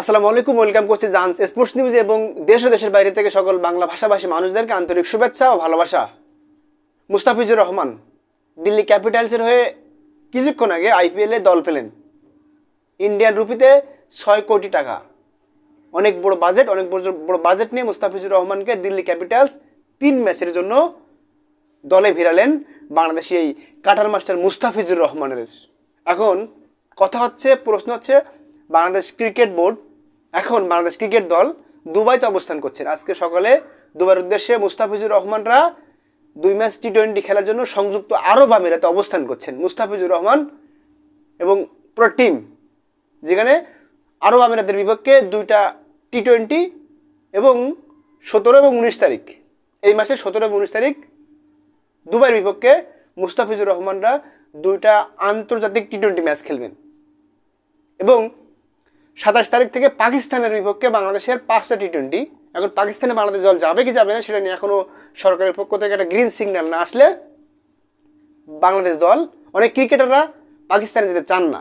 আসসালামু আলাইকুম, ওয়েলকাম করছি জান্স স্পোর্টস নিউজ এবং দেশ ও দেশের বাইরে থেকে সকল বাংলা ভাষাভাষী মানুষদেরকে আন্তরিক শুভেচ্ছা ও ভালোবাসা। মুস্তাফিজুর রহমান, দিল্লি ক্যাপিটালসের হয়ে কিছুক্ষণ আগে আইপিএলে দল পেলেন। ইন্ডিয়ান রুপিতে ছয় কোটি টাকা। অনেক বড় বাজেট অনেক বড় বড় বাজেট নিয়ে মুস্তাফিজুর রহমানকে দিল্লি ক্যাপিটালস তিন ম্যাচের জন্য দলে ভিড়ালেন বাংলাদেশি এই কাটার মাস্টার মুস্তাফিজুর রহমানের। এখন কথা হচ্ছে, প্রশ্ন হচ্ছে বাংলাদেশ ক্রিকেট বোর্ড, এখন বাংলাদেশ ক্রিকেট দল দুবাইতে অবস্থান করছেন। আজকে সকালে দুবাইয়ের উদ্দেশ্যে মুস্তাফিজুর রহমানরা দুই ম্যাচ টি টোয়েন্টি খেলার জন্য সংযুক্ত আরব আমিরাতে অবস্থান করছেন। মুস্তাফিজুর রহমান এবং পুরো টিম, যেখানে আরব আমিরাতের বিপক্ষে দুইটা টি টোয়েন্টি এবং সতেরো এবং উনিশ তারিখ, এই মাসের সতেরো এবং উনিশ তারিখ দুবাইয়ের বিপক্ষে মুস্তাফিজুর রহমানরা দুইটা আন্তর্জাতিক টি টোয়েন্টি ম্যাচ খেলবেন। এবং সাতাশ তারিখ থেকে পাকিস্তানের বিপক্ষে বাংলাদেশের পাঁচটা টি টোয়েন্টি এখন পাকিস্তানে বাংলাদেশ দল যাবে কি যাবে না সেটা নিয়ে এখনও সরকারের পক্ষ থেকে একটা গ্রিন সিগন্যাল না আসলে বাংলাদেশ দল, অনেক ক্রিকেটাররা পাকিস্তানে যেতে চান না।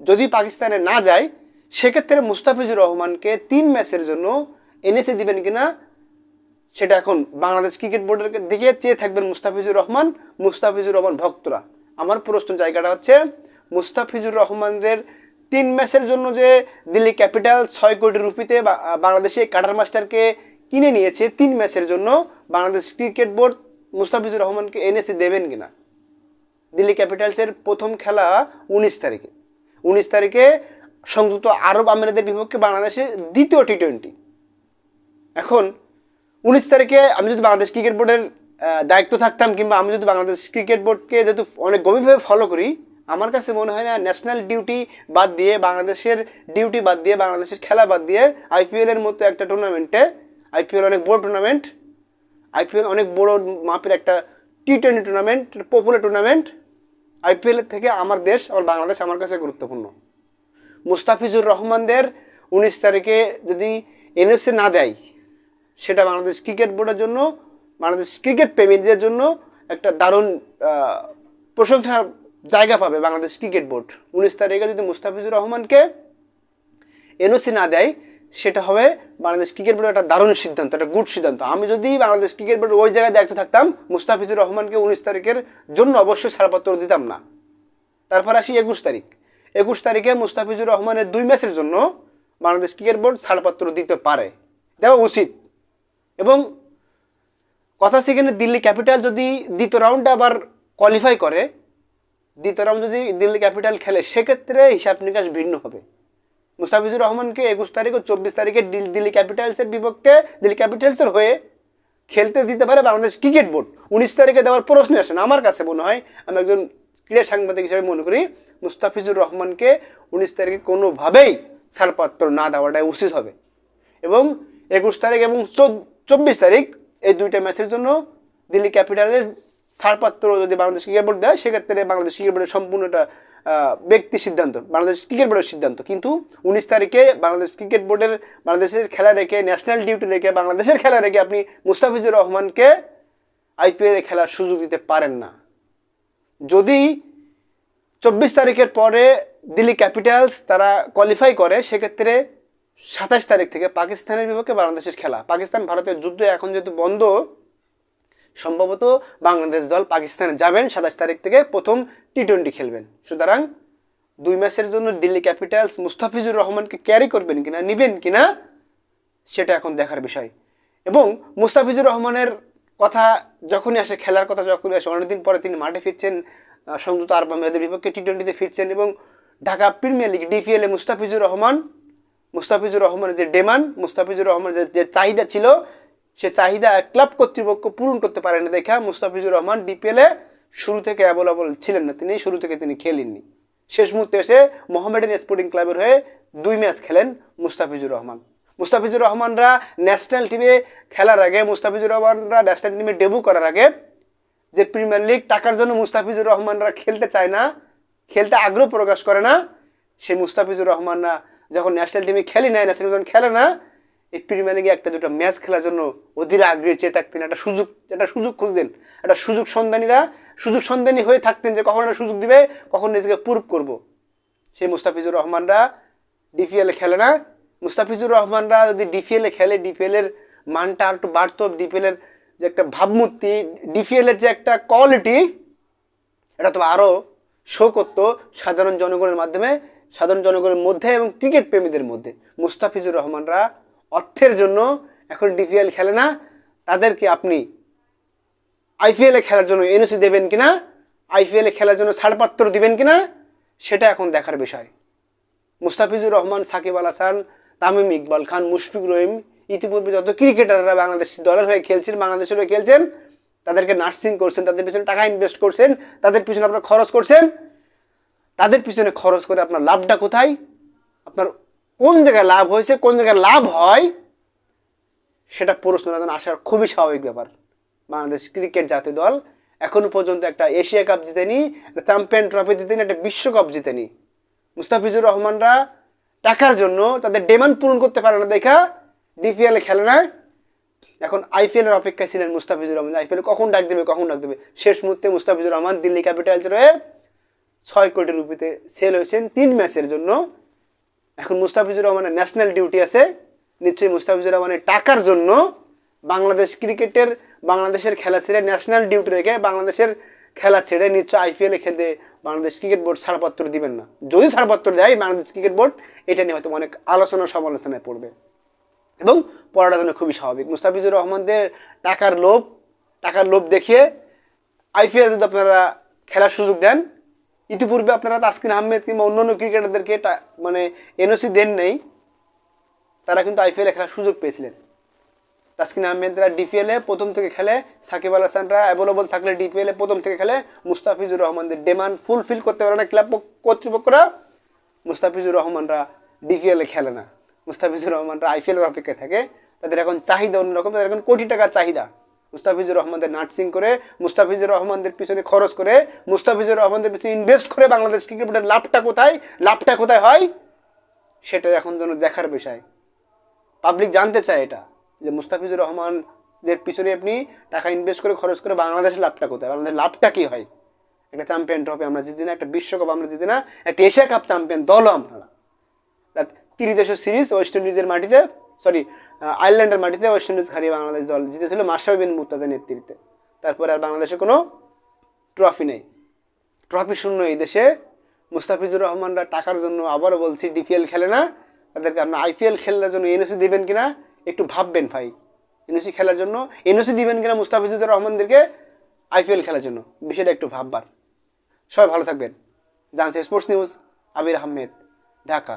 যদি পাকিস্তানে না যায়, সেক্ষেত্রে মুস্তাফিজুর রহমানকে তিন ম্যাচের জন্য এনএসএ দিবেন কিনা, সেটা এখন বাংলাদেশ ক্রিকেট বোর্ডের দিকে চেয়ে থাকবেন মুস্তাফিজুর রহমান মুস্তাফিজুর রহমান ভক্তরা। আমার প্রশ্ন জায়গাটা হচ্ছে, মুস্তাফিজুর রহমানের তিন ম্যাচের জন্য যে দিল্লি ক্যাপিটাল ছয় কোটি রুপিতে বাংলাদেশে কাটার মাস্টারকে কিনে নিয়েছে, তিন ম্যাচের জন্য বাংলাদেশ ক্রিকেট বোর্ড মুস্তাফিজুর রহমানকে এনএসি দেবেন কিনা? দিল্লি ক্যাপিটালসের প্রথম খেলা উনিশ তারিখে। উনিশ তারিখে সংযুক্ত আরব আমিরাতের বিপক্ষে বাংলাদেশের দ্বিতীয় টি টোয়েন্টি এখন উনিশ তারিখে আমি যদি বাংলাদেশ ক্রিকেট বোর্ডের দায়িত্ব থাকতাম কিংবা আমি যদি বাংলাদেশ ক্রিকেট বোর্ডকে যেহেতু অনেক গভীরভাবে ফলো করি আমার কাছে মনে হয় না ন্যাশনাল ডিউটি বাদ দিয়ে বাংলাদেশের ডিউটি বাদ দিয়ে বাংলাদেশের খেলা বাদ দিয়ে আইপিএলের মতো একটা টুর্নামেন্টে আইপিএল অনেক বড় টুর্নামেন্ট আইপিএল অনেক বড় মাপের একটা T twenty tournament popular tournament IPL থেকে আমার দেশ আমার বাংলাদেশ আমার কাছে গুরুত্বপূর্ণ। মুস্তাফিজুর রহমানদের উনিশ তারিখে যদি এনএসএ না দেয় সেটা বাংলাদেশ ক্রিকেট বোর্ডের জন্য বাংলাদেশ ক্রিকেট প্রেমীদের জন্য একটা দারুণ আহ, প্রশংসার জায়গা পাবে বাংলাদেশ ক্রিকেট বোর্ড। উনিশ তারিখে যদি মুস্তাফিজুর রহমানকে এনওসি না দেয়, সেটা হবে বাংলাদেশ ক্রিকেট বোর্ডের একটা দারুণ সিদ্ধান্ত, একটা গুড সিদ্ধান্ত। আমি যদি বাংলাদেশ ক্রিকেট বোর্ড ওই জায়গায় দায়িত্ব থাকতাম, মুস্তাফিজুর রহমানকে উনিশ তারিখের জন্য অবশ্যই ছাড়পত্র দিতাম না। তারপর আসি একুশ তারিখ। একুশ তারিখে মুস্তাফিজুর রহমানের দুই ম্যাচের জন্য বাংলাদেশ ক্রিকেট বোর্ড ছাড়পত্র দিতে পারে। দেওয়া উচিত। এবং কথা সেখানে দিল্লি ক্যাপিটাল যদি দ্বিতীয় রাউন্ডে আবার কোয়ালিফাই করে দ্বিতীয় রাউন্ড যদি দিল্লি ক্যাপিটাল খেলে, সেক্ষেত্রে হিসাব নিকাশ ভিন্ন হবে। মুস্তাফিজুর রহমানকে একুশ তারিখ ও চব্বিশ তারিখে দিল- দিল্লি ক্যাপিটালসের বিপক্ষে, দিল্লি ক্যাপিটালসের হয়ে খেলতে দিতে পারে বাংলাদেশ ক্রিকেট বোর্ড। উনিশ তারিখে দেওয়ার প্রশ্ন আসে না। আমার কাছে মনে হয় আমি একজন ক্রীড়া সাংবাদিক হিসেবে মনে করি, মুস্তাফিজুর রহমানকে উনিশ তারিখে কোনোভাবেই ছাড়পত্র না দেওয়াটাই উচিত হবে। এবং একুশ তারিখ এবং চব্বিশ তারিখ এই দুইটা ম্যাচের জন্য দিল্লি ক্যাপিটালের ছাড়পত্র যদি বাংলাদেশ ক্রিকেট বোর্ড দেয় সেক্ষেত্রে বাংলাদেশ ক্রিকেট বোর্ডের সম্পূর্ণ একটা আহ, ব্যক্তি সিদ্ধান্ত বাংলাদেশ ক্রিকেট বোর্ডের সিদ্ধান্ত। কিন্তু উনিশ তারিখে বাংলাদেশ ক্রিকেট বোর্ডের বাংলাদেশের খেলা রেখে ন্যাশনাল ডিউটি রেখে বাংলাদেশের খেলা রেখে আপনি মুস্তাফিজুর রহমানকে আইপিএলে খেলার সুযোগ দিতে পারেন না। যদি চব্বিশ তারিখের পরে দিল্লি ক্যাপিটালস তারা কোয়ালিফাই করে সেক্ষেত্রে সাতাশ তারিখ থেকে পাকিস্তানের বিপক্ষে বাংলাদেশের খেলা। পাকিস্তান ভারতের যুদ্ধ এখন যেহেতু বন্ধ সম্ভবত বাংলাদেশ দল পাকিস্তানে যাবেন সাতাশ তারিখ থেকে প্রথম টি টোয়েন্টি খেলবেন। সুতরাং দুই ম্যাচের জন্য দিল্লি ক্যাপিটালস মুস্তাফিজুর রহমানকে ক্যারি করবেন কিনা, নিবেন কিনা, সেটা এখন দেখার বিষয়। এবং মুস্তাফিজুর রহমানের কথা যখনই আসে, খেলার কথা যখনই আসে, অনেকদিন পরে তিনি মাঠে ফিরছেন সংযুক্ত আরব আমিরাতের বিপক্ষে টি টোয়েন্টিতে ফিরছেন এবং ঢাকা প্রিমিয়ার লিগ ডিপিএলে মুস্তাফিজুর রহমান, মুস্তাফিজুর রহমানের যে ডিমান্ড, মুস্তাফিজুর রহমানের যে চাহিদা ছিল সে চাহিদা ক্লাব কর্তৃপক্ষ পূরণ করতে পারেনি দেখা মুস্তাফিজুর রহমান ডিপিএলে শুরু থেকে অ্যাভেলেবল ছিলেন না। তিনি শুরু থেকে তিনি খেলেননি। শেষ মুহূর্তে এসে মোহামেডান স্পোর্টিং ক্লাবের হয়ে দুই ম্যাচ খেলেন মুস্তাফিজুর রহমান। মুস্তাফিজুর রহমানরা ন্যাশনাল টিমে খেলার আগে, মুস্তাফিজুর রহমানরা ন্যাশনাল টিমে ডেবু করার আগে যে প্রিমিয়ার লিগ টাকার জন্য মুস্তাফিজুর রহমানরা খেলতে চায় না, খেলতে আগ্রহ প্রকাশ করে না সেই মুস্তাফিজুর রহমানরা যখন ন্যাশনাল টিমে খেলি না ন্যাশনাল যখন খেলে না এই প্রিমিয়ার লিগে একটা দুটো ম্যাচ খেলার জন্য অধীর আগ্রহী চেয়ে থাকতেন। একটা সুযোগ একটা সুযোগ খুঁজতেন। একটা সুযোগ সন্ধানীরা, সুযোগ সন্ধানী হয়ে থাকতেন যে কখন একটা সুযোগ দিবে, কখন নিজেকে প্রুভ করব। সেই মুস্তাফিজুর রহমানরা ডিপিএলে খেলে না। মুস্তাফিজুর রহমানরা যদি ডিপিএল খেলে ডিপিএলের মানটা আর একটু বাড়তো ডিপিএল এর যে একটা ভাবমূর্তি ডিপিএলের যে একটা কোয়ালিটি এটা তো আরও শো করতো সাধারণ জনগণের মাধ্যমে, সাধারণ জনগণের মধ্যে এবং ক্রিকেট প্রেমীদের মধ্যে। মুস্তাফিজুর রহমানরা অর্থের জন্য এখন ডিপিএল খেলে না, তাদেরকে আপনি আইপিএলে খেলার জন্য এনওসি দেবেন কি কিনা আইপিএলে খেলার জন্য ছাড়পত্র দিবেন কিনা, সেটা এখন দেখার বিষয়। মুস্তাফিজুর রহমান, সাকিব আল হাসান, তামিম ইকবাল খান, মুশফিক রহিম, ইতিপূর্বে যত ক্রিকেটাররা বাংলাদেশ দলের হয়ে খেলছেন, বাংলাদেশের হয়ে খেলছেন, তাদেরকে নার্সিং করছেন, তাদের পিছনে টাকা ইনভেস্ট করছেন, তাদের পিছনে আপনার খরচ করছেন, তাদের পিছনে খরচ করে আপনার লাভটা কোথায়? আপনার কোন জায়গায় লাভ হয়েছে, কোন জায়গায় লাভ হয়, সেটা প্রশ্ন আসার খুবই স্বাভাবিক ব্যাপার। বাংলাদেশ ক্রিকেট জাতীয় দল এখনও পর্যন্ত একটা এশিয়া কাপ জিতেনি একটা চ্যাম্পিয়ন ট্রফি জিতেনি একটা বিশ্বকাপ জিতেনি মুস্তাফিজুর রহমানরা টাকার জন্য তাদের ডিমান্ড পূরণ করতে পারে না দেখা, ডিপিএল খেলে না। এখন আইপিএল এর অপেক্ষায় ছিলেন মুস্তাফিজুর রহমান। আইপিএল কখন ডাক দেবে, কখন ডাক দেবে? শেষ মুহূর্তে মুস্তাফিজুর রহমান দিল্লি ক্যাপিটালসের হয়ে ছয় কোটি রুপিতে সেল হয়েছেন তিন ম্যাচের জন্য। এখন মুস্তাফিজুর রহমানের ন্যাশনাল ডিউটি আছে। নিশ্চয়ই মুস্তাফিজুর রহমানের টাকার জন্য বাংলাদেশ ক্রিকেটের, বাংলাদেশের খেলা ছেড়ে ন্যাশনাল ডিউটি রেখে বাংলাদেশের খেলা ছেড়ে নিশ্চয় আইপিএলে খেলতে বাংলাদেশ ক্রিকেট বোর্ড ছাড়পত্র দিবেন না। যদি ছাড়পত্র দেয় বাংলাদেশ ক্রিকেট বোর্ড, এটা নিয়ে হয়তো অনেক আলোচনা সমালোচনায় পড়বে। এবং পড়াটা যেন খুবই স্বাভাবিক। মুস্তাফিজুর রহমানদের টাকার লোভ টাকার লোভ দেখিয়ে আইপিএল যদি আপনারা খেলার সুযোগ দেন ইতিপূর্বে আপনারা তাসকিন আহমেদ কিংবা অন্য অন্য ক্রিকেটারদেরকে মানে এনওসি দেন নেই, তারা কিন্তু আইপিএলে খেলার সুযোগ পেয়েছিলেন। তাসকিন আহমেদরা ডিপিএলে প্রথম থেকে খেলে, সাকিব আল হাসানরা অ্যাভেলেবল থাকলে ডিপিএলে প্রথম থেকে খেলে, মুস্তাফিজুর রহমানদের ডিমান্ড ফুলফিল করতে পারে না ক্লাব কর্তৃপক্ষরা, মুস্তাফিজুর রহমানরা ডিপিএলে খেলে না। মুস্তাফিজুর রহমানরা আইপিএলের অপেক্ষায় থাকে, তাদের এখন চাহিদা অন্যরকম, তাদের এখন কোটি টাকার চাহিদা। মুস্তাফিজুর রহমানদের নার্সিং করে, মুস্তাফিজুর রহমানদের পিছনে খরচ করে, মুস্তাফিজুর রহমানদের পিছনে ইনভেস্ট করে বাংলাদেশ ক্রিকেটের লাভটা কোথায় লাভটা কোথায় হয়? সেটা এখন যেন দেখার বিষয়। পাবলিক জানতে চায় এটা, যে মুস্তাফিজুর রহমানদের পিছনে আপনি টাকা ইনভেস্ট করে, খরচ করে বাংলাদেশের লাভটা কোথায়, বাংলাদেশের লাভটা কি হয়? একটা চ্যাম্পিয়ন ট্রফি আমরা জিতি না, একটা বিশ্বকাপ আমরা জিতি না, একটা এশিয়া কাপ চ্যাম্পিয়ন দলও আমরা। ত্রিদেশীয় সিরিজ ওয়েস্ট ইন্ডিজের মাটিতে সরি আয়ারল্যান্ডের মাটিতে ওয়েস্ট ইন্ডিজ হারিয়ে বাংলাদেশ দল জিতেছিল মার্শাল বিন মুর্তাজের নেতৃত্বে। তারপরে আর বাংলাদেশে কোনো ট্রফি নেই। ট্রফি শূন্য এই দেশে। মুস্তাফিজুর রহমানরা টাকার জন্য আবারও বলছি ডিপিএল খেলে না। তাদেরকে আপনার আইপিএল খেলার জন্য এনওসি দেবেন কিনা একটু ভাববেন ভাই। এনওসি খেলার জন্য এনওসি দিবেন কিনা মুস্তাফিজুর রহমানদেরকে আইপিএল খেলার জন্য, বিষয়টা একটু ভাববার। সবাই ভালো থাকবেন। জানছে স্পোর্টস নিউজ আবির আহমেদ, ঢাকা।